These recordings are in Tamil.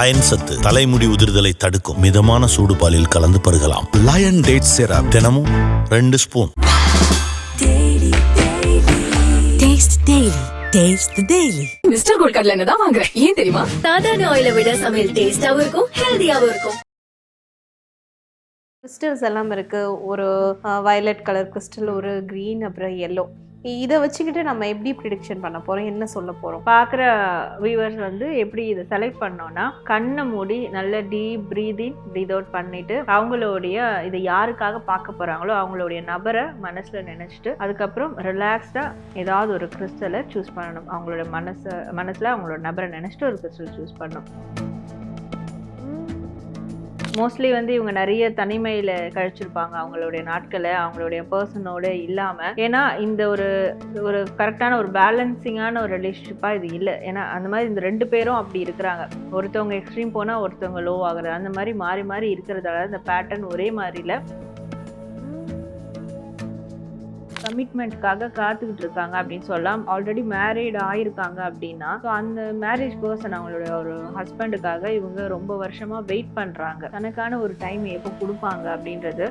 அயன் சத்து தலைமுடி உதிர்தலை தடுக்கும் மிதமான சூடு பாலில் கலந்து பருகலாம். லயன் டேட் சிரப் தினமும் ரெண்டு spoon. Taste Daily. Taste the Daily. Mister Gold கடலை எண்ணெய் தான் வாங்குறேன். ஏன் தெரியுமா? சாதாரண ஆயில விட சமையல் டேஸ்டாவும் இருக்கும் ஹெல்தியாவும் இருக்கும். கிறிஸ்டல்ஸ் எல்லாம் இருக்கு. ஒரு வயலட் கலர் கிறிஸ்டல் ஒரு க்ரீன் அப்புறம் எல்லோ இதை வச்சுக்கிட்டு நம்ம எப்படி ப்ரிடிக்ஷன் பண்ண போகிறோம் என்ன சொல்ல போகிறோம் பார்க்குற வியூவர்ஸ் வந்து எப்படி இதை செலக்ட் பண்ணோன்னா கண்ணை மூடி நல்ல டீப் ப்ரீதிங் ப்ரீத் அவுட் பண்ணிவிட்டு அவங்களுடைய இதை யாருக்காக பார்க்க போகிறாங்களோ அவங்களுடைய நபரை மனசில் நினச்சிட்டு அதுக்கப்புறம் ரிலாக்ஸ்டாக ஏதாவது ஒரு கிறிஸ்டலை சூஸ் பண்ணணும். அவங்களோட மனசை மனசில் அவங்களோட நபரை நினைச்சிட்டு ஒரு கிறிஸ்டல் சூஸ் பண்ணணும். மோஸ்ட்லி வந்து இவங்க நிறைய தனிமையில் கழிச்சிருப்பாங்க. அவங்களுடைய நாட்களை அவங்களுடைய பர்சனோட இல்லாமல் ஏன்னா இந்த ஒரு ஒரு கரெக்டான ஒரு பேலன்சிங்கான ஒரு ரிலேஷன்ஷிப்பாக இது இல்லை. ஏன்னா அந்த மாதிரி இந்த ரெண்டு பேரும் அப்படி இருக்கிறாங்க. ஒருத்தவங்க எக்ஸ்ட்ரீம் போனால் ஒருத்தவங்க லோ ஆகுறது. அந்த மாதிரி மாறி மாறி இருக்கிறதால இந்த பேட்டர்ன் ஒரே மாதிரி கமிட்மெண்ட்காக காத்துக்கிட்டு இருக்காங்க அப்படின்னு சொல்லலாம். ஆல்ரெடி மேரீடு ஆயிருக்காங்க அப்படின்னா ஸோ அந்த மேரேஜ் பர்சன் அவங்களோட ஒரு ஹஸ்பண்டுக்காக இவங்க ரொம்ப வருஷமா வெயிட் பண்றாங்க. தனக்கான ஒரு டைம் எப்போ கொடுப்பாங்க அப்படின்றது.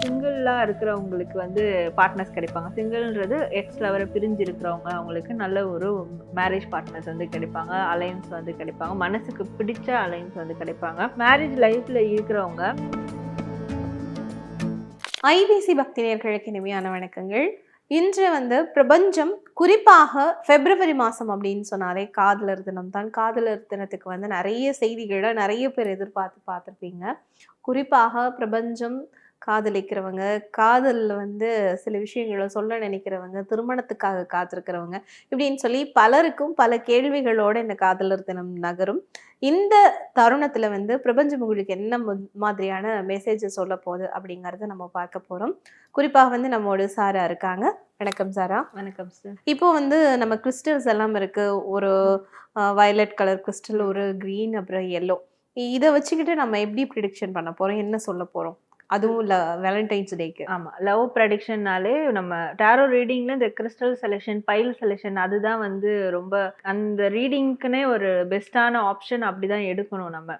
சிங்கிளாக இருக்கிறவங்களுக்கு வந்து பார்ட்னர்ஸ் கிடைப்பாங்க. சிங்கிள்ன்றது எக்ஸ் லவரை பிரிஞ்சு இருக்கிறவங்க அவங்களுக்கு நல்ல ஒரு மேரேஜ் பார்ட்னர்ஸ் வந்து கிடைப்பாங்க. அலைன்ஸ் வந்து கிடைப்பாங்க. மனசுக்கு பிடிச்ச அலைன்ஸ் வந்து கிடைப்பாங்க. மேரேஜ் லைஃப்பில் இருக்கிறவங்க ஐபிசி பக்தி நேர்களுக்கு இனிமையான வணக்கங்கள். இன்று வந்து பிரபஞ்சம் குறிப்பாக பிப்ரவரி மாதம் அப்படின்னு சொன்னாலே காதலர் தினம் தான். காதலர் தினத்துக்கு வந்து நிறைய செய்திகளை நிறைய பேர் எதிர்பார்த்து பார்த்துருப்பீங்க. குறிப்பாக பிரபஞ்சம் காதலிக்கிறவங்க காதலில் வந்து சில விஷயங்களை சொல்ல நினைக்கிறவங்க திருமணத்துக்காக காத்திருக்கிறவங்க இப்படின்னு சொல்லி பலருக்கும் பல கேள்விகளோடு இந்த காதலர் தினம் நகரும். இந்த தருணத்தில் வந்து பிரபஞ்சம் உங்களுக்கு என்ன மாதிரியான மெசேஜ் சொல்ல போகுது அப்படிங்கறத நம்ம பார்க்க போகிறோம் குறிப்பாக வந்து நம்மோட சாரா இருக்காங்க. வணக்கம் சாரா வணக்கம் சார் இப்போ வந்து நம்ம கிறிஸ்டல்ஸ் எல்லாம் இருக்கு. ஒரு வயலட் கலர் கிறிஸ்டல் ஒரு க்ரீன் அப்புறம் எல்லோ இதை வச்சுக்கிட்டு நம்ம எப்படி ப்ரிடிக்ஷன் பண்ண போறோம்? என்ன சொல்ல போறோம்? அதுவும் ல வேலண்டைன்ஸ் டேக்கு ஆமாம் லவ் ப்ரெடிக்ஷன்னாலே நம்ம டேரோ ரீடிங்கில் இந்த கிறிஸ்டல் செலெக்ஷன் பைல் செலெக்ஷன் அதுதான் வந்து ரொம்ப அந்த ரீடிங்க்குனே ஒரு பெஸ்ட்டான ஆப்ஷன் அப்படிதான் எடுக்கணும் நம்ம.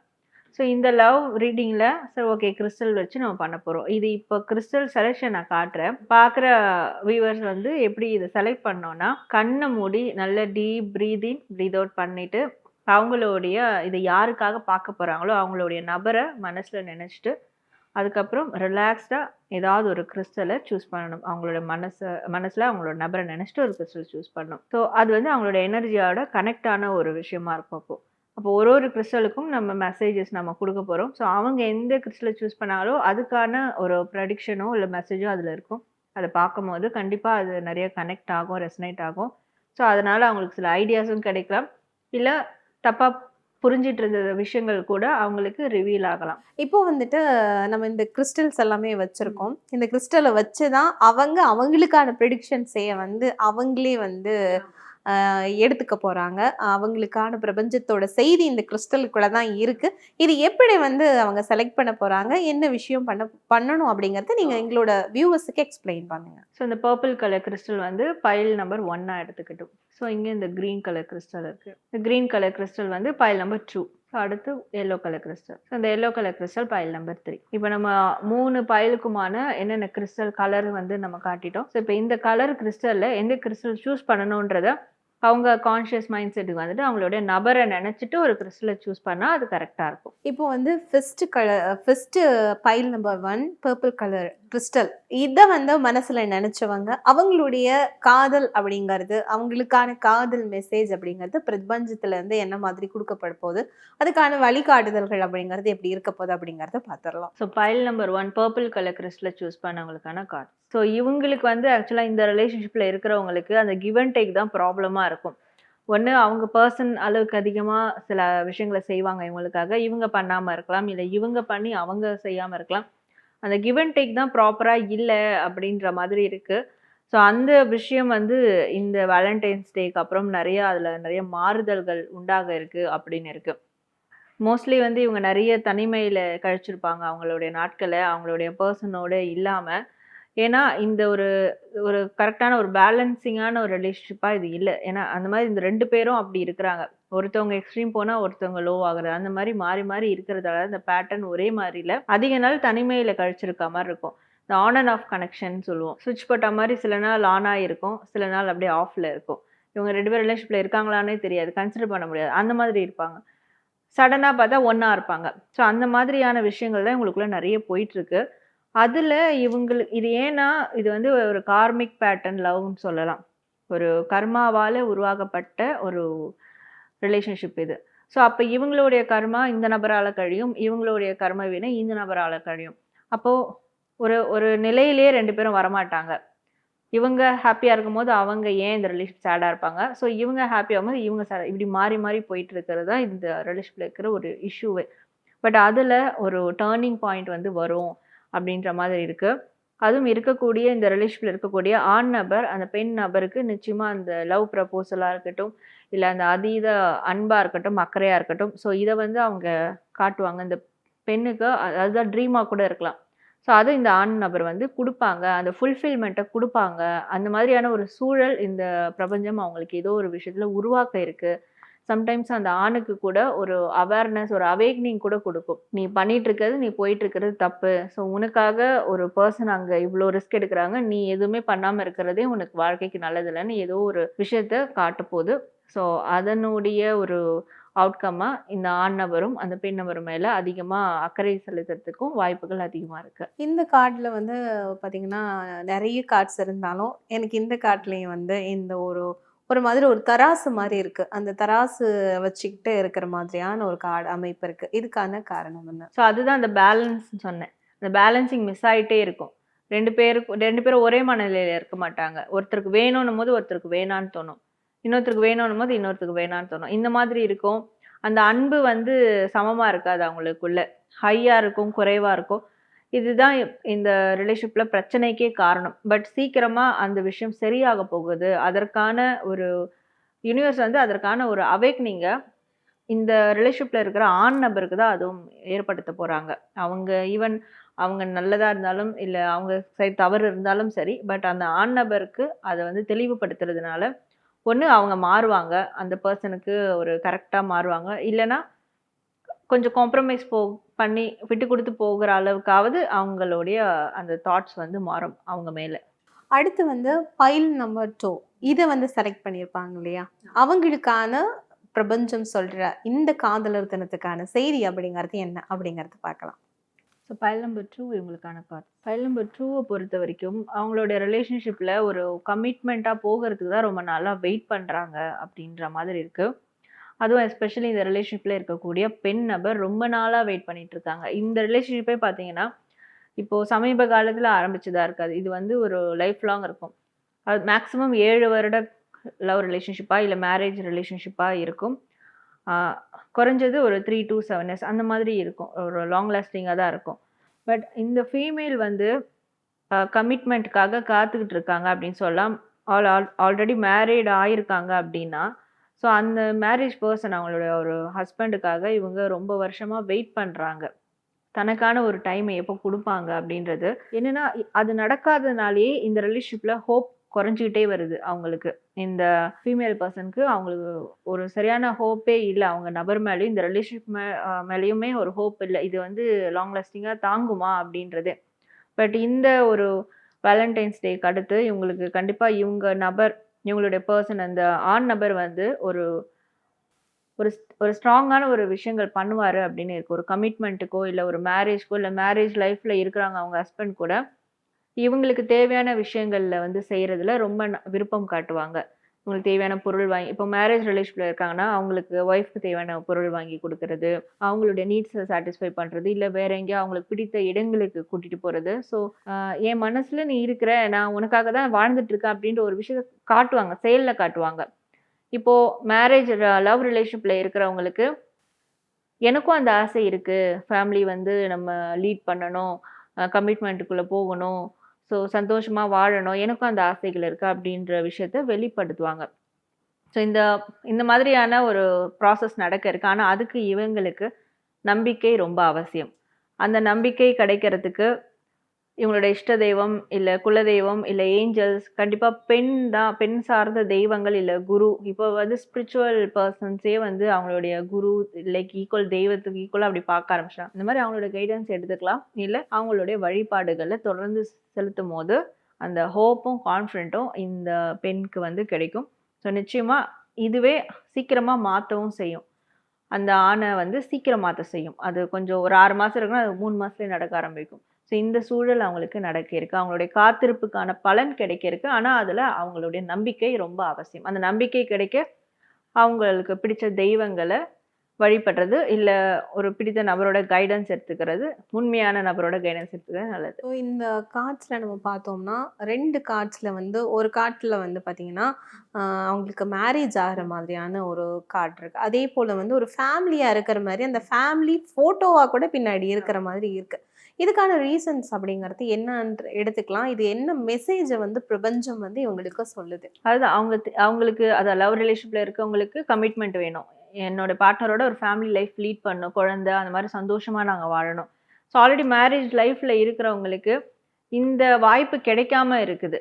ஸோ இந்த லவ் ரீடிங்கில் சரி ஓகே கிறிஸ்டல் வச்சு நம்ம பண்ண போகிறோம் இது இப்போ கிறிஸ்டல் செலெக்ஷன் நான் காட்டுறேன். பார்க்குற வியூவர்ஸ் வந்து எப்படி இதை செலக்ட் பண்ணோன்னா கண்ணை மூடி நல்ல deep breath in breath out பண்ணிவிட்டு அவங்களுடைய இதை யாருக்காக பார்க்க போகிறாங்களோ அவங்களுடைய நபரை மனசில் நினச்சிட்டு அதுக்கப்புறம் ரிலாக்ஸ்டாக ஏதாவது ஒரு கிறிஸ்டலை சூஸ் பண்ணணும். அவங்களோட மனசை மனசில் அவங்களோட நபரை நினச்சிட்டு ஒரு கிறிஸ்டல் சூஸ் பண்ணணும். ஸோ அது வந்து அவங்களோட எனர்ஜியோட கனெக்ட் ஆன ஒரு விஷயமா இருக்கும் அப்போது அப்போ ஒரு ஒரு கிறிஸ்டலுக்கும் நம்ம மெசேஜஸ் நம்ம கொடுக்க போகிறோம் ஸோ அவங்க எந்த கிறிஸ்டலை சூஸ் பண்ணாலோ அதுக்கான ஒரு ப்ரடிக்ஷனோ இல்லை மெசேஜோ அதில் இருக்கும். அதை பார்க்கும்போது கண்டிப்பாக அது நிறைய கனெக்ட் ஆகும் ரெசனேட் ஆகும். ஸோ அதனால் அவங்களுக்கு சில ஐடியாஸும் கிடைக்கலாம். இல்லை தப்பாக புரிஞ்சிட்டு இருந்த விஷயங்கள் கூட அவங்களுக்கு ரிவீல் ஆகலாம். இப்போ வந்துட்டு நம்ம இந்த கிறிஸ்டல்ஸ் எல்லாமே வச்சிருக்கோம். இந்த கிறிஸ்டலை வச்சு தான் அவங்க அவங்களுக்கான ப்ரிடிக்ஷன் செய்ய வந்து அவங்களே வந்து எடுத்துக்க போறாங்க. அவங்களுக்கான பிரபஞ்சத்தோட செய்தி இந்த கிறிஸ்டலுக்குள்ள தான் இருக்கு. இது எப்படி வந்து அவங்க செலக்ட் பண்ண போறாங்க? என்ன விஷயம் பண்ண பண்ணணும் அப்படிங்கறத நீங்க எங்களோட வியூவர்ஸுக்கு எக்ஸ்பிளைன் பண்ணுங்க. ஸோ இந்த பர்பிள் கலர் கிறிஸ்டல் வந்து பைல் நம்பர் ஒன்னாக எடுத்துக்கிட்டோம். ஸோ இங்கே இந்த க்ரீன் கலர் கிறிஸ்டல் இருக்குது இந்த க்ரீன் கலர் கிறிஸ்டல் வந்து பைல் நம்பர் டூ ஸோ அடுத்து எல்லோ கலர் கிறிஸ்டல் ஸோ இந்த yellow colour crystal file number three இப்போ நம்ம மூணு பைலுக்குமான என்னென்ன கிறிஸ்டல் கலர் வந்து நம்ம காட்டிட்டோம்? ஸோ இப்போ இந்த கலர் கிறிஸ்டலில் எந்த கிறிஸ்டல் சூஸ் பண்ணணுன்றத அவங்க கான்ஷியஸ் மைண்ட் செட்டுக்கு வந்துட்டு அவங்களுடைய நபரை நினச்சிட்டு ஒரு கிறிஸ்டலை சூஸ் பண்ணால் அது கரெக்டாக இருக்கும். இப்போ வந்து first colour first file number one purple colour crystal இதை வந்து மனசில் நினச்சவங்க அவங்களுடைய காதல் அப்படிங்கிறது அவங்களுக்கான காதல் மெசேஜ் அப்படிங்கிறது பிரபஞ்சத்துலேருந்து என்ன மாதிரி கொடுக்கப்பட போகுது அதுக்கான வழிகாட்டுதல்கள் அப்படிங்கிறது எப்படி இருக்க போகுது அப்படிங்கிறத பார்த்துடலாம். So file number one purple colour கிறிஸ்டலை choose பண்ணவங்களுக்கான கார்டு ஸோ இவங்களுக்கு வந்து ஆக்சுவலாக இந்த ரிலேஷன்ஷிப்பில் இருக்கிறவங்களுக்கு அந்த கிவ் அண்ட் டேக் தான் ப்ராப்ளமாக இருக்கும். ஒன்று அவங்க பர்சன் அளவுக்கு அதிகமாக சில விஷயங்களை செய்வாங்க இவங்களுக்காக. இவங்க பண்ணாமல் இருக்கலாம் இல்லை இவங்க பண்ணி அவங்க செய்யாமல் இருக்கலாம். அந்த கிவ் அண்ட் டேக் தான் ப்ராப்பராக இல்லை அப்படின்ற மாதிரி இருக்குது ஸோ அந்த விஷயம் வந்து இந்த வேலண்டைன்ஸ் டேக்கு அப்புறம் நிறைய அதில் நிறைய மாறுதல்கள் உண்டாக இருக்குது அப்படின்னு இருக்குது மோஸ்ட்லி வந்து இவங்க நிறைய தனிமையில் கழிச்சிருப்பாங்க அவங்களுடைய நாட்களை அவங்களுடைய பர்சனோட இல்லாமல் ஏன்னா இந்த ஒரு ஒரு கரெக்டான ஒரு பேலன்சிங்கான ஒரு ரிலேஷன்ஷிப்பாக இது இல்லை. ஏன்னா அந்த மாதிரி இந்த ரெண்டு பேரும் அப்படி இருக்கிறாங்க. ஒருத்தவங்க எக்ஸ்ட்ரீம் போனால் ஒருத்தவங்க லோ ஆகுறது. அந்த மாதிரி மாறி மாறி இருக்கிறதால இந்த பேட்டர்ன் ஒரே மாதிரி இல்லை அதிக நாள் தனிமையில் கழிச்சிருக்க மாதிரி இருக்கும். இந்த ஆன் அண்ட் ஆஃப் கனெக்ஷன் சொல்லுவோம். சுவிட்ச் போட்ட மாதிரி சில நாள் ஆன் ஆகிருக்கும் சில நாள் அப்படியே ஆஃபில் இருக்கும். இவங்க ரெண்டு பேர் ரிலேஷன்ஷிப்பில் இருக்காங்களானே தெரியாது. கன்சிடர் பண்ண முடியாது. அந்த மாதிரி இருப்பாங்க. சடனாக பார்த்தா ஒன்றா இருப்பாங்க. ஸோ அந்த மாதிரியான விஷயங்கள் தான் இவங்களுக்குள்ள நிறைய போயிட்டுருக்கு. அதில் இவங்களுக்கு இது ஏன்னா இது வந்து ஒரு கார்மிக் பேட்டர்ன் லவ்னு சொல்லலாம். ஒரு கர்மாவால் உருவாக்கப்பட்ட ஒரு ரிலேஷன்ஷிப் இது. ஸோ அப்போ இவங்களுடைய கர்மா இந்த நபரால் கழியும் இவங்களுடைய கர்ம வினை இந்த நபரால் கழியும். அப்போது ஒரு ஒரு நிலையிலேயே ரெண்டு பேரும் வரமாட்டாங்க. இவங்க ஹாப்பியாக இருக்கும்போது அவங்க ஏன் இந்த ரிலேஷன் சேடாக இருப்பாங்க? ஸோ இவங்க ஹாப்பியாகும் போது இவங்க சேட் இப்படி மாறி மாறி போயிட்டு இருக்கிறது தான் இந்த ரிலேஷன்ஷிப்பில் இருக்கிற ஒரு இஷ்யூவே பட் அதில் ஒரு டேர்னிங் பாயிண்ட் வந்து வரும் அப்படின்ற மாதிரி இருக்குது அதுவும் இருக்கக்கூடிய இந்த ரிலேஷன்ஷிப்பில் இருக்கக்கூடிய ஆண் நபர் அந்த பெண் நபருக்கு நிச்சயமாக அந்த லவ் ப்ரப்போசலாக இருக்கட்டும் இல்லை அந்த அதீத அன்பாக இருக்கட்டும் அக்கறையாக இருக்கட்டும் ஸோ இதை வந்து அவங்க காட்டுவாங்க. இந்த பெண்ணுக்கு அதுதான் ட்ரீமாக கூட இருக்கலாம். ஸோ அது இந்த ஆண் நபர் வந்து கொடுப்பாங்க. அந்த ஃபுல்ஃபில்மெண்ட்டை கொடுப்பாங்க. அந்த மாதிரியான ஒரு சூழல் இந்த பிரபஞ்சம் அவங்களுக்கு ஏதோ ஒரு விஷயத்தில் உருவாக்க இருக்குது சம்டைம்ஸ் அந்த ஆணுக்கு கூட ஒரு அவேர்னஸ் ஒரு அவேக்னிங் கூட கொடுக்கும். நீ பண்ணிட்டு இருக்கிறது நீ போயிட்டு இருக்கிறது தப்பு. ஸோ உனக்காக ஒரு பர்சன் அங்கே இவ்வளோ ரிஸ்க் எடுக்கிறாங்க. நீ எதுவுமே பண்ணாமல் இருக்கிறதே உனக்கு வாழ்க்கைக்கு நல்லதில்லைன்னு ஏதோ ஒரு விஷயத்த காட்ட போகுது ஸோ அதனுடைய ஒரு அவுட்கம்மாக இந்த ஆண் நபரும் அந்த பெண் நபரும் மேலே அதிகமாக அக்கறை செலுத்துறதுக்கும் வாய்ப்புகள் அதிகமாக இருக்குது இந்த கார்டில் வந்து பார்த்தீங்கன்னா நிறைய கார்ட்ஸ் இருந்தாலும் எனக்கு இந்த கார்ட்லேயும் வந்து இந்த ஒரு ஒரு மாதிரி ஒரு தராசு மாதிரி இருக்கு. அந்த தராசு வச்சுக்கிட்டு இருக்கிற மாதிரியான ஒரு கார்டு அமைப்பு இருக்கு. இதுக்கான காரணம் என்ன? ஸோ அதுதான் அந்த பேலன்ஸ் சொன்னேன். அந்த பேலன்சிங் மிஸ் ஆயிட்டே இருக்கும். ரெண்டு பேருக்கு ரெண்டு பேரும் ஒரே மனநிலையில இருக்க மாட்டாங்க. ஒருத்தருக்கு வேணும்னும் போது ஒருத்தருக்கு வேணான்னு தோணும். இன்னொருத்தருக்கு வேணும்னும் போது இன்னொருத்தருக்கு வேணான்னு தோணும். இந்த மாதிரி இருக்கும். அந்த அன்பு வந்து சமமாக இருக்காது அவங்களுக்குள்ள. ஹையாக இருக்கும் குறைவாக இருக்கும். இதுதான் இந்த ரிலேஷன்ஷிப்பில் பிரச்சனைக்கே காரணம். பட் சீக்கிரமாக அந்த விஷயம் சரியாக போகுது. அதற்கான ஒரு யூனிவர்ஸ் வந்து அதற்கான ஒரு அவேக்னிங்கை இந்த ரிலேஷன்ஷிப்பில் இருக்கிற ஆண் நபருக்கு தான் அதுவும் ஏற்படுத்த போகிறாங்க அவங்க ஈவன் அவங்க நல்லதாக இருந்தாலும் இல்லை அவங்க சைடு தவறு இருந்தாலும் சரி பட் அந்த ஆண் நபருக்கு அதை வந்து தெளிவுபடுத்துறதுனால ஒன்று அவங்க மாறுவாங்க. அந்த பர்சனுக்கு ஒரு கரெக்டாக மாறுவாங்க. இல்லைன்னா கொஞ்சம் காம்ப்ரமைஸ் போ பண்ணி விட்டு கொடுத்து போகிற அளவுக்காவது அவங்களுடைய அந்த தாட்ஸ் வந்து மாறும் அவங்க மேலே. அடுத்து வந்து பைல் நம்பர் டூ இதை வந்து செலக்ட் பண்ணியிருப்பாங்க இல்லையா? அவங்களுக்கான பிரபஞ்சம் சொல்கிற இந்த காதலர் தினத்துக்கான செய்தி அப்படிங்கிறது என்ன அப்படிங்கிறது பார்க்கலாம். ஸோ ஃபைல் நம்பர் டூ இவங்களுக்கான கார்டு ஃபைல் நம்பர் டூவை பொறுத்த வரைக்கும் அவங்களோட ரிலேஷன்ஷிப்பில் ஒரு கமிட்மெண்ட்டாக போகிறதுக்கு தான் ரொம்ப நாளாக வெயிட் பண்ணுறாங்க அப்படின்ற மாதிரி இருக்குது அதுவும் எஸ்பெஷலி இந்த ரிலேஷன்ஷிப்பில் இருக்கக்கூடிய பெண் நபர் ரொம்ப நாளாக வெயிட் பண்ணிகிட்டு இருக்காங்க. இந்த ரிலேஷன்ஷிப்பே பார்த்தீங்கன்னா இப்போது சமீப காலத்தில் ஆரம்பிச்சதாக இருக்காது. இது வந்து ஒரு லைஃப் லாங் இருக்கும். அது மேக்ஸிமம் ஏழு வருட லவ் ரிலேஷன்ஷிப்பாக இல்லை மேரேஜ் ரிலேஷன்ஷிப்பாக இருக்கும். குறைஞ்சது ஒரு த்ரீ டூ செவன் இயர்ஸ் அந்த மாதிரி இருக்கும். ஒரு லாங் லாஸ்டிங்காக தான் இருக்கும். பட் இந்த ஃபீமேல் வந்து கமிட்மெண்ட்டுக்காக காத்துக்கிட்டு இருக்காங்க அப்படின்னு சொல்லலாம் ஆல் ஆல் ஆல்ரெடி மேரீடு ஆயிருக்காங்க அப்படின்னா ஸோ அந்த மேரேஜ் பர்சன் அவங்களுடைய ஒரு ஹஸ்பண்டுக்காக இவங்க ரொம்ப வருஷமாக வெயிட் பண்ணுறாங்க தனக்கான ஒரு டைமை எப்போ கொடுப்பாங்க அப்படின்றது. என்னென்னா அது நடக்காதனாலேயே இந்த ரிலேஷன்ஷிப்பில் ஹோப் குறைஞ்சிக்கிட்டே வருது அவங்களுக்கு. இந்த ஃபீமேல் பர்சனுக்கு அவங்களுக்கு ஒரு சரியான ஹோப்பே இல்லை. அவங்க நபர் மேலேயும் இந்த ரிலேஷன்ஷிப் மே மேலேயுமே ஒரு ஹோப் இல்லை. இது வந்து லாங் லாஸ்டிங்காக தாங்குமா அப்படின்றது. பட் இந்த ஒரு வேலண்டைன்ஸ் டேக்கு அடுத்து இவங்களுக்கு கண்டிப்பாக இவங்க நபர் இவங்களுடைய பர்சன் அந்த ஆண் நபர் வந்து ஒரு ஒரு ஒரு ஸ்ட்ராங்கான ஒரு விஷயங்கள் பண்ணுவார் அப்படின்னு இருக்குது ஒரு கமிட்மெண்ட்டுக்கோ இல்லை ஒரு மேரேஜ்க்கோ இல்லை மேரேஜ் லைஃப்பில் இருக்கிறாங்க அவங்க ஹஸ்பண்ட் கூட. இவங்களுக்கு தேவையான விஷயங்களில் வந்து செய்கிறதுல ரொம்ப ந- விருப்பம் காட்டுவாங்க. இவங்களுக்கு தேவையான பொருள் வாங்கி இப்போ மேரேஜ் ரிலேஷனில் இருக்காங்கன்னா அவங்களுக்கு ஒய்ஃப்க்கு தேவையான பொருள் வாங்கி கொடுக்கறது அவங்களுடைய நீட்ஸை சாட்டிஸ்ஃபை பண்ணுறது இல்லை வேற எங்கேயோ அவங்களுக்கு பிடித்த இடங்களுக்கு கூட்டிகிட்டு போகிறது ஸோ என் மனசில் நீ இருக்கிற நான் உனக்காக தான் வாழ்ந்துட்டு இருக்கேன் அப்படின்ற ஒரு விஷயத்த காட்டுவாங்க செயலில் காட்டுவாங்க. இப்போது மேரேஜ் லவ் ரிலேஷன்ஷிப்பில் இருக்கிறவங்களுக்கு எனக்கும் அந்த ஆசை இருக்குது ஃபேமிலி வந்து நம்ம லீட் பண்ணணும் கமிட்மெண்ட்டுக்குள்ளே போகணும் ஸோ சந்தோஷமாக வாழணும். எனக்கும் அந்த ஆசைகள் இருக்குது அப்படின்ற விஷயத்த வெளிப்படுத்துவாங்க. ஸோ இந்த இந்த மாதிரியான ஒரு ப்ராசஸ் நடக்க இருக்கு. ஆனால் அதுக்கு இவங்களுக்கு நம்பிக்கை ரொம்ப அவசியம். அந்த நம்பிக்கை கிடைக்கிறதுக்கு இவங்களோட இஷ்ட தெய்வம் இல்லை குலதெய்வம் இல்லை ஏஞ்சல்ஸ் கண்டிப்பாக பெண் தான் பெண் சார்ந்த தெய்வங்கள் இல்லை குரு. இப்போ வந்து ஸ்பிரிச்சுவல் பர்சன்ஸே வந்து அவங்களுடைய குரு லைக் ஈக்குவல் தெய்வத்துக்கு ஈக்குவலாக அப்படி பார்க்க ஆரம்பிச்சிட்டாங்க. இந்த மாதிரி அவங்களோட கைடன்ஸ் எடுத்துக்கலாம். இல்லை அவங்களுடைய வழிபாடுகளை தொடர்ந்து செலுத்தும் போது அந்த ஹோப்பும் கான்ஃபிடென்ட்டும் இந்த பெண்ணுக்கு வந்து கிடைக்கும். ஸோ நிச்சயமாக இதுவே சீக்கிரமாக மாற்றவும் செய்யும். அந்த ஆணை வந்து சீக்கிரம் மாற்ற செய்யும். அது கொஞ்சம் ஒரு ஆறு மாதம் இருக்குன்னா அது மூணு மாதத்துலேயே நடக்க ஆரம்பிக்கும். ஸோ இந்த சூழல் அவங்களுக்கு நடக்க இருக்கு. அவங்களுடைய காத்திருப்புக்கான பலன் கிடைக்க இருக்கு. ஆனால் அதில் அவங்களுடைய நம்பிக்கை ரொம்ப அவசியம். அந்த நம்பிக்கை கிடைக்க அவங்களுக்கு பிடிச்ச தெய்வங்களை வழிபடுறது இல்லை ஒரு பிடித்த நபரோட கைடன்ஸ் எடுத்துக்கிறது உண்மையான நபரோட கைடன்ஸ் எடுத்துக்கிறது நல்லது. ஸோ இந்த கார்ட்ஸில் நம்ம பார்த்தோம்னா ரெண்டு கார்ட்ஸில் வந்து ஒரு கார்ட்டில் வந்து பார்த்தீங்கன்னா அவங்களுக்கு மேரேஜ் ஆகிற மாதிரியான ஒரு கார்டு இருக்குது அதே போல் வந்து ஒரு ஃபேமிலியாக இருக்கிற மாதிரி அந்த ஃபேமிலி ஃபோட்டோவாக கூட பின்னாடி இருக்கிற மாதிரி இருக்குது இதுக்கான ரீசன்ஸ் அப்படிங்கிறது என்னன்னு எடுத்துக்கலாம். இது என்ன மெசேஜை வந்து பிரபஞ்சம் வந்து இவங்களுக்கு சொல்லுது. அதுதான் அவங்க அவங்களுக்கு அது லவ் ரிலேஷன்ல இருக்கவங்களுக்கு கமிட்மெண்ட் வேணும். என்னோட பார்ட்னரோட ஒரு ஃபேமிலி லைஃப் லீட் பண்ணணும் குழந்தை அந்த மாதிரி சந்தோஷமா நாங்கள் வாழணும். ஸோ ஆல்ரெடி மேரேஜ் லைஃப்ல இருக்கிறவங்களுக்கு இந்த வாய்ப்பு கிடைக்காம இருக்குது.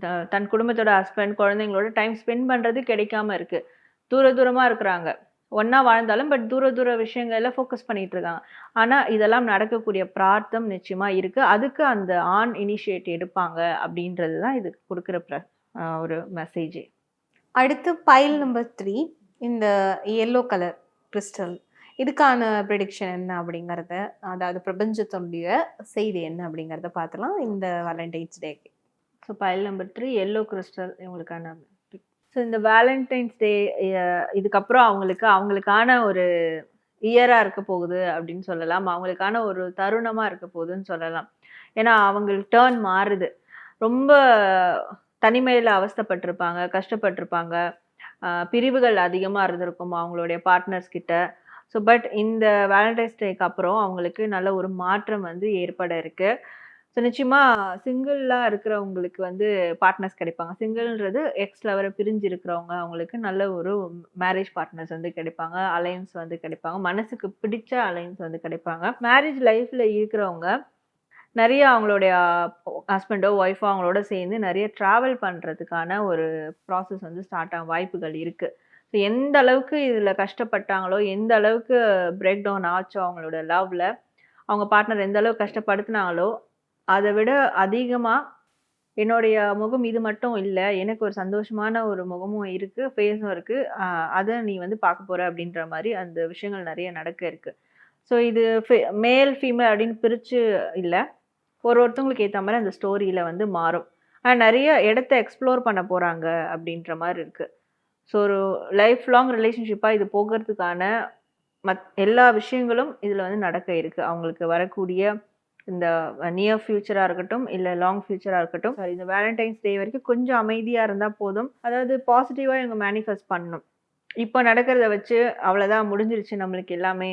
த- தன் குடும்பத்தோட ஹஸ்பண்ட் குழந்தைங்களோட டைம் ஸ்பெண்ட் பண்ணுறது கிடைக்காம இருக்குது தூர தூரமாக இருக்கிறாங்க. ஒண்ணா வாழ்ந்தாலும் பட் தூர தூர விஷயங்கள்ல ஃபோக்கஸ் பண்ணிட்டு இருக்காங்க. ஆனா இதெல்லாம் நடக்கக்கூடிய பிரார்த்தம் நிச்சயமா இருக்கு. அதுக்கு அந்த ஆண் இனிஷியேட் எடுப்பாங்க அப்படின்றது தான் இது கொடுக்குற பிர- ஒரு மெசேஜ் அடுத்து பைல் நம்பர் த்ரீ இந்த எல்லோ கலர் கிறிஸ்டல் இதுக்கான ப்ரிடிக்ஷன் என்ன அப்படிங்கிறத அதாவது பிரபஞ்சத்தினுடைய செய்தி என்ன அப்படிங்கிறத பார்த்துலாம் இந்த வேலண்டைன்ஸ் டேக்கு so file number three yellow crystal இவங்களுக்கான ஸோ இந்த வேலண்டைன்ஸ் டே இதுக்கப்புறம் அவங்களுக்கு அவங்களுக்கான ஒரு இயராக இருக்க போகுது அப்படின்னு சொல்லலாம். அவங்களுக்கான ஒரு தருணமாக இருக்க போகுதுன்னு சொல்லலாம். ஏன்னா அவங்களுக்கு டேர்ன் மாறுது. ரொம்ப தனிமையில் அவஸ்தைப்பட்டிருப்பாங்க கஷ்டப்பட்டிருப்பாங்க. பிரிவுகள் அதிகமாக இருந்திருக்கும் அவங்களுடைய பார்ட்னர்ஸ் கிட்ட. ஸோ பட் இந்த வேலண்டைன்ஸ் டேக்கு அப்புறம் அவங்களுக்கு நல்ல ஒரு மாற்றம் வந்து ஏற்பட இருக்குது ஸோ நிச்சயமாக சிங்கிளாக இருக்கிறவங்களுக்கு வந்து பார்ட்னர்ஸ் கிடைப்பாங்க. சிங்கிள்ன்றது எக்ஸ் லவரை பிரிஞ்சு இருக்கிறவங்க அவங்களுக்கு நல்ல ஒரு மேரேஜ் பார்ட்னர்ஸ் வந்து கிடைப்பாங்க. அலைன்ஸ் வந்து கிடைப்பாங்க. மனசுக்கு பிடிச்ச அலைன்ஸ் வந்து கிடைப்பாங்க. மேரேஜ் லைஃப்பில் இருக்கிறவங்க நிறைய அவங்களுடைய ஹஸ்பண்டோ ஒய்ஃபோ அவங்களோட சேர்ந்து நிறைய ட்ராவல் பண்ணுறதுக்கான ஒரு ப்ராசஸ் வந்து ஸ்டார்ட் ஆக வாய்ப்புகள் இருக்குது ஸோ எந்த அளவுக்கு இதில் கஷ்டப்பட்டாங்களோ எந்த அளவுக்கு பிரேக் டவுன் ஆச்சோ அவங்களோட லவ்வில் அவங்க பார்ட்னர் எந்த அளவுக்கு கஷ்டப்படுத்தினாங்களோ அதை விட அதிகமாக என்னுடைய முகம் இது மட்டும் இல்லை எனக்கு ஒரு சந்தோஷமான ஒரு முகமும் இருக்குது ஃபேஸும் இருக்குது அதை நீ வந்து பார்க்க போகிற அப்படின்ற மாதிரி அந்த விஷயங்கள் நிறைய நடக்க இருக்குது ஸோ இது மேல் ஃபீமேல் அப்படின்னு பிரித்து இல்லை. ஒரு ஒருத்தவங்களுக்கு ஏற்ற மாதிரி அந்த ஸ்டோரியில் வந்து மாறும். ஆனால் நிறைய இடத்த எக்ஸ்ப்ளோர் பண்ண போகிறாங்க அப்படின்ற மாதிரி இருக்குது ஸோ ஒரு லைஃப் லாங் ரிலேஷன்ஷிப்பாக இது போகிறதுக்கான மத் எல்லா விஷயங்களும் இதில் வந்து நடக்க இருக்குது அவங்களுக்கு வரக்கூடிய இந்த நியர் ஃபியூச்சராக இருக்கட்டும் இல்லை லாங் ஃபியூச்சராக இருக்கட்டும் சாரி இந்த வேலண்டைன்ஸ் டே வரைக்கும் கொஞ்சம் அமைதியாக இருந்தால் போதும். அதாவது பாசிட்டிவாக இவங்க மேனிஃபெஸ்ட் பண்ணணும். இப்போ நடக்கிறத வச்சு அவ்வளோதான் முடிஞ்சிருச்சு நம்மளுக்கு எல்லாமே.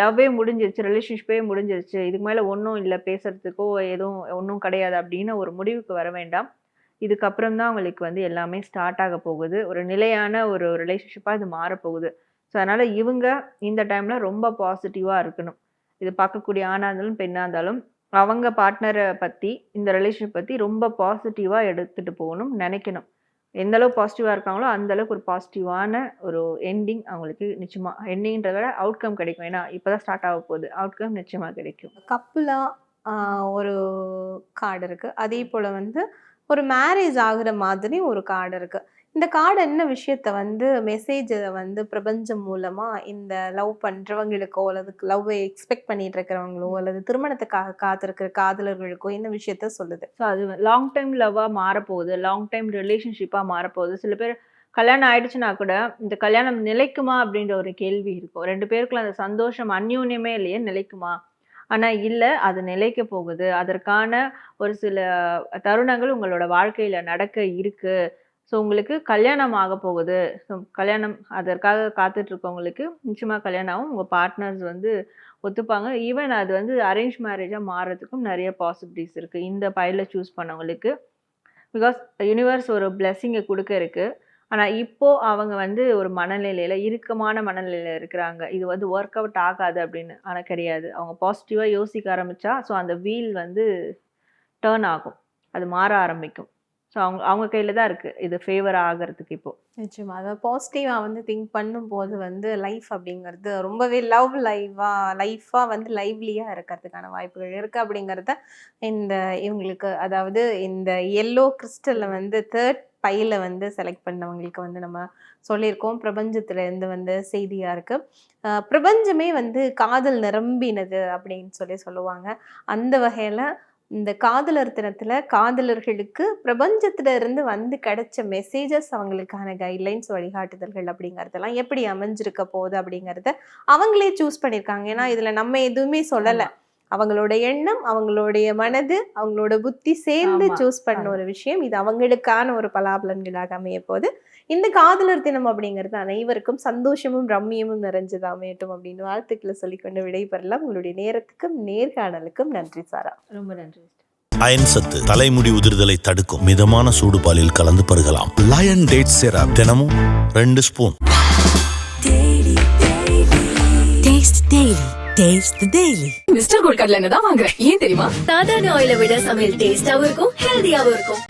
லவ்வே முடிஞ்சிருச்சு ரிலேஷன்ஷிப்பே முடிஞ்சிருச்சு இதுக்கு மேலே ஒன்றும் இல்லை பேசுகிறதுக்கோ எதுவும் ஒன்றும் கிடையாது அப்படின்னு ஒரு முடிவுக்கு வர வேண்டாம். இதுக்கப்புறம் தான் அவங்களுக்கு வந்து எல்லாமே ஸ்டார்ட் ஆக போகுது. ஒரு நிலையான ஒரு ரிலேஷன்ஷிப்பாக இது மாறப்போகுது. ஸோ அதனால் இவங்க இந்த டைமில் ரொம்ப பாசிட்டிவாக இருக்கணும். இது பார்க்கக்கூடிய ஆணாக இருந்தாலும் பெண்ணாக இருந்தாலும் அவங்க பார்ட்னரை பற்றி இந்த ரிலேஷன்ஷிப் பற்றி ரொம்ப பாசிட்டிவாக எடுத்துகிட்டு போகணும் நினைக்கணும். எந்த அளவுக்கு பாசிட்டிவாக இருக்காங்களோ அந்த அளவுக்கு ஒரு பாசிட்டிவான ஒரு எண்டிங் அவங்களுக்கு நிச்சயமாக எண்டிங்ன்றத விட அவுட்கம் கிடைக்கும். ஏன்னா இப்போ தான் ஸ்டார்ட் ஆக போகுது. அவுட்கம் நிச்சயமாக கிடைக்கும். கப்புலாக ஒரு கார்டு இருக்குது அதே போல் வந்து ஒரு மேரேஜ் ஆகுற மாதிரி ஒரு கார்டு இருக்குது இந்த கார்டு என்ன விஷயத்த வந்து மெசேஜை வந்து பிரபஞ்சம் மூலமாக இந்த லவ் பண்ணுறவங்களுக்கோ அல்லது லவ்வை எக்ஸ்பெக்ட் பண்ணிட்டு இருக்கிறவங்களோ அல்லது திருமணத்துக்காக காத்திருக்கிற காதலர்களுக்கோ என்ன விஷயத்த சொல்லுது. ஸோ அது லாங் டைம் லவ்வாக மாறப்போகுது. லாங் டைம் ரிலேஷன்ஷிப்பாக மாறப்போகுது. சில பேர் கல்யாணம் ஆயிடுச்சுன்னா கூட இந்த கல்யாணம் நிலைக்குமா அப்படின்ற ஒரு கேள்வி இருக்கும். ரெண்டு பேருக்குள்ள அந்த சந்தோஷம் அந்யூன்யமே இல்லையே நிலைக்குமா? ஆனால் இல்லை அது நிலைக்க போகுது. அதற்கான ஒரு சில தருணங்கள் உங்களோட வாழ்க்கையில் நடக்க இருக்குது ஸோ உங்களுக்கு கல்யாணம் ஆக போகுது. ஸோ கல்யாணம் அதற்காக காத்துட்டு இருக்கவங்களுக்கு நிச்சயமாக கல்யாணம் ஆகும். உங்கள் பார்ட்னர்ஸ் வந்து ஒத்துப்பாங்க. ஈவன் அது வந்து அரேஞ்ச் மேரேஜாக மாறுறதுக்கும் நிறைய பாசிபிலிட்டிஸ் இருக்குது இந்த பையில சூஸ் பண்ணவங்களுக்கு. பிகாஸ் யூனிவர்ஸ் ஒரு பிளெஸ்ஸிங்கை கொடுக்க இருக்கு. ஆனால் இப்போது அவங்க வந்து ஒரு மனநிலையில் இறுக்கமான மனநிலையில் இருக்கிறாங்க. இது வந்து ஒர்க் அவுட் ஆகாது அப்படின்னு. ஆனால் கிடையாது. அவங்க பாசிட்டிவாக யோசிக்க ஆரம்பிச்சா ஸோ அந்த வீல் வந்து டேர்ன் ஆகும். அது மாற ஆரம்பிக்கும். ஸோ அவங்க அவங்க கையில் தான் இருக்குது இது ஃபேவர் ஆகிறதுக்கு இப்போ. நிச்சயமாக அதை பாசிட்டிவாக வந்து திங்க் பண்ணும்போது வந்து லைஃப் அப்படிங்கிறது ரொம்பவே லவ் லைவாக லைஃபாக வந்து லைவ்லியாக இருக்கிறதுக்கான வாய்ப்புகள் இருக்குது அப்படிங்கிறத இந்த இவங்களுக்கு அதாவது இந்த எல்லோ கிறிஸ்டலில் வந்து தேர்ட் பையில் வந்து செலக்ட் பண்ணவங்களுக்கு வந்து நம்ம சொல்லியிருக்கோம். பிரபஞ்சத்துலேருந்து வந்து செய்தியாக இருக்குது பிரபஞ்சமே வந்து காதல் நிரம்பினது அப்படின்னு சொல்லி சொல்லுவாங்க. அந்த வகையில் இந்த காதலர் தினத்துல காதலர்களுக்கு பிரபஞ்சத்துல இருந்து வந்து கிடைச்ச மெசேஜஸ் அவங்களுக்கான கைட்லைன்ஸ் வழிகாட்டுதல்கள் அப்படிங்கறதெல்லாம் எப்படி அமைஞ்சிருக்க போகுது அப்படிங்கறத அவங்களே சூஸ் பண்ணியிருக்காங்க. ஏன்னா இதுல நம்ம எதுவுமே சொல்லல. அவங்களோட எண்ணம் அவங்களுடைய மனது அவங்களோட புத்தி சேர்ந்து. சூஸ் பண்ண. ஒரு விஷயம். இது அவங்களுக்கான ஒரு பலாபலன்களாக அமைய போகுது. இந்த காதலர் தினம் அப்படிங்கிறது அனைவருக்கும் சந்தோஷமும் ரம்மியமும் நிறைஞ்சது அமையட்டும் அப்படின்னு வாழ்த்துக்களை சொல்லிக்கொண்டு விடைபெறலாம். உங்களுடைய நேரத்துக்கும் நேர்காணலுக்கும் நன்றி சாரா. ரொம்ப நன்றி அயன் சத்து தலைமுடி உதிர்தலை தடுக்கும் மிதமான சூடு பாலில் கலந்து பருகலாம். லயன் டேட் சிரப் தினமும் ரெண்டு spoon Taste the Daily. Taste the Daily. Mister Gold கடலை எண்ணெய் தான் வாங்குறேன் ஏன் தெரியுமா? சாதாரண ஆயில விட சமையல் டேஸ்டாவும் இருக்கும் ஹெல்தியாவும் இருக்கும்.